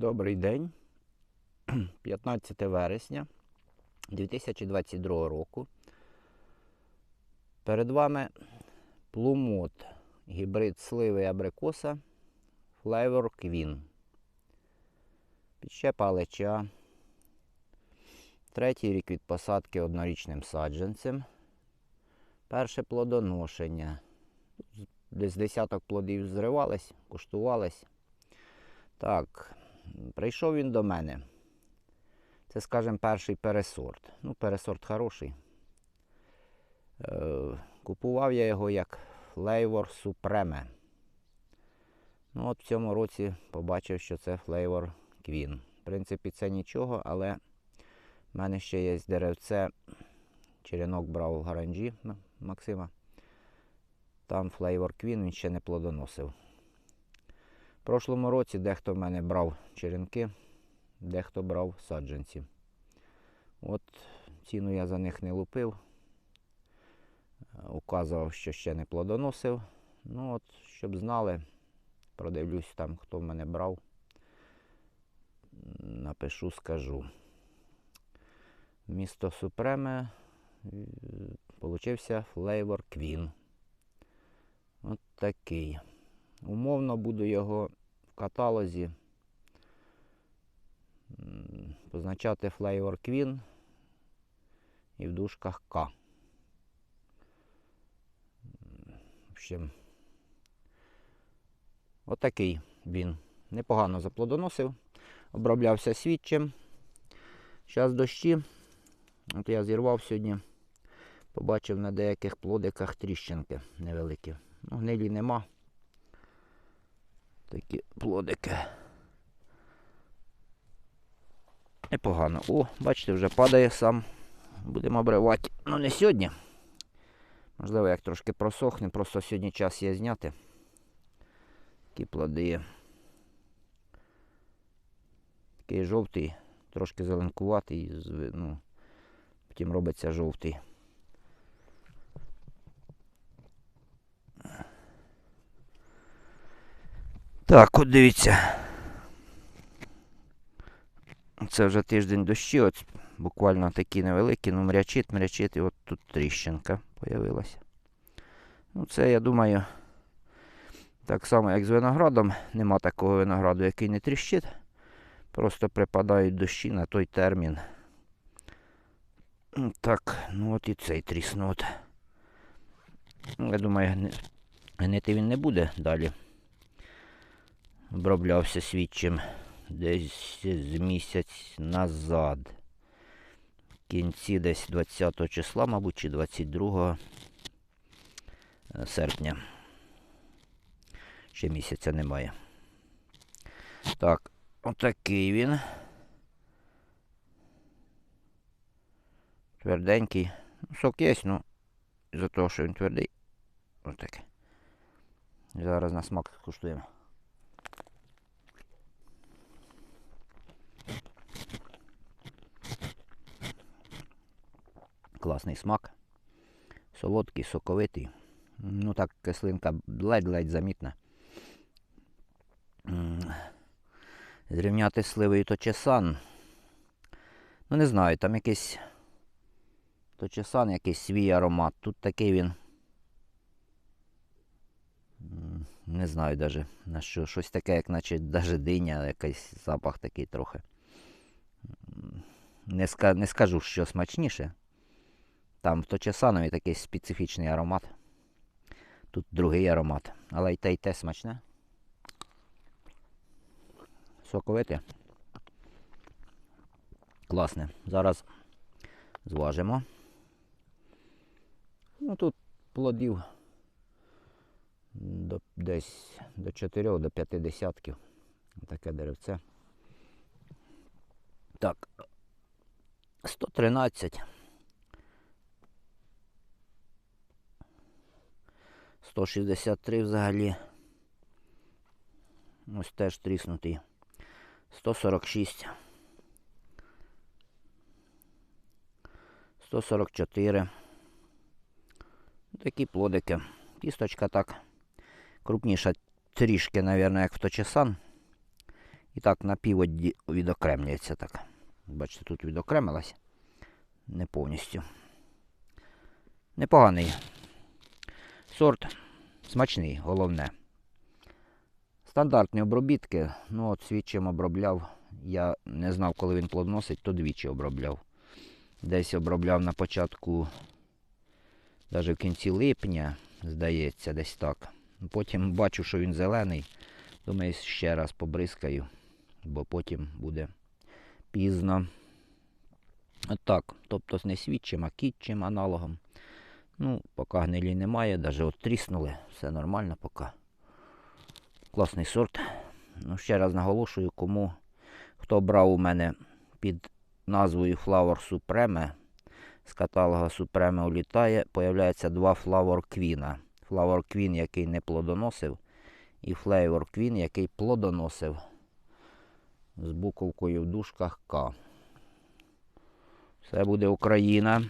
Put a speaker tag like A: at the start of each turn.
A: Добрий день. 15 вересня 2022 року. Перед вами плумот гібрид сливи абрикоса Flavor Queen. Підщепа алеча. Третій рік від посадки однорічним саджанцем. Перше плодоношення. Десь десяток плодів зривались, куштувались. Так, прийшов він до мене. Це, скажімо, перший пересорт. Ну, пересорт хороший. Е, купував я його як Flavor Supreme. Ну, от в цьому році побачив, що це Flavor Queen. В принципі, це нічого, але в мене ще є деревце. Черенок брав в гаранжі Максима. Там Flavor Queen він ще не плодоносив. Прошлому році дехто в мене брав черенки, дехто брав саджанці. От ціну я за них не лупив. Указував, що ще не плодоносив. Ну от, щоб знали, продивлюсь там, хто в мене брав. Напишу, скажу. Місто Супреме получився Flavor Queen. От такий. Умовно буду його каталозі позначати Flavor Queen і в дужках К. В общем, отакий він. Непогано заплодоносив, оброблявся свідчим. Зараз дощі. От я зірвав сьогодні, побачив на деяких плодиках тріщинки невеликі. Ну, гнилі нема. Такі плодики. Непогано. О, бачите, вже падає сам. Будемо обривати. Ну не сьогодні. Можливо, як трошки просохне, просто сьогодні час є зняти. Такі плоди. Такий жовтий, трошки зеленкуватий, ну, потім робиться жовтий. Так, от дивіться. Це вже тиждень дощі, от буквально такі невеликі, ну мрячить, мрячить, і от тут тріщинка появилася. Ну, це, я думаю, так само, як з виноградом. Нема такого винограду, який не тріщить. Просто припадають дощі на той термін. Так, ну от і цей тріснув. Ну, Я думаю, гнити він не буде далі оброблявся свідчим десь з місяць назад. В кінці десь 20 числа, мабуть, чи 22 е, серпня. Ще місяця немає. Так, отакий він. Тверденький. Ну, Сок є, ну, за того, що він твердий. Отакий. Зараз на смак куштуємо. Класний смак. Солодкий, соковитий. Ну так, кислинка ледь-ледь замітна. Зрівняти з сливою точесан. Ну, не знаю, там якийсь точесан, якийсь свій аромат. Тут такий він. Не знаю даже на що. Щось таке, як наче даже диня, якийсь запах такий трохи. Не, ска, не скажу, що смачніше. Там в точесанові такий специфічний аромат. Тут другий аромат. Але й те, й те смачне. Соковите. Класне. Зараз зважимо. Ну тут плодів до, десь до 4 до 5 десятків. Таке деревце. Так. 113. 163 взагалі. Ось теж тріснутий. 146. 144. Такі плодики. Кісточка так крупніша трішки, мабуть, як в. І так напів відді- відокремлюється так. Бачите, тут відокремилась. Не повністю. Непоганий. Сорт смачний, головне. Стандартні обробітки. Ну, от свідчим обробляв. Я не знав, коли він плодоносить, то двічі обробляв. Десь обробляв на початку, навіть в кінці липня, здається, десь так. Потім бачу, що він зелений. Думаю, ще раз побризкаю, бо потім буде пізно. От так. Тобто не свідчим, а кітчим аналогом. Ну, поки гнилі немає, навіть от тріснули, все нормально поки. Класний сорт. Ну, ще раз наголошую, кому хто брав у мене під назвою Flower Supreme, з каталога Supreme улітає, появляється два Flower Queen. Flower Queen, який не плодоносив, і Flavor Queen, який плодоносив з буковкою в дужках К. Все буде Україна.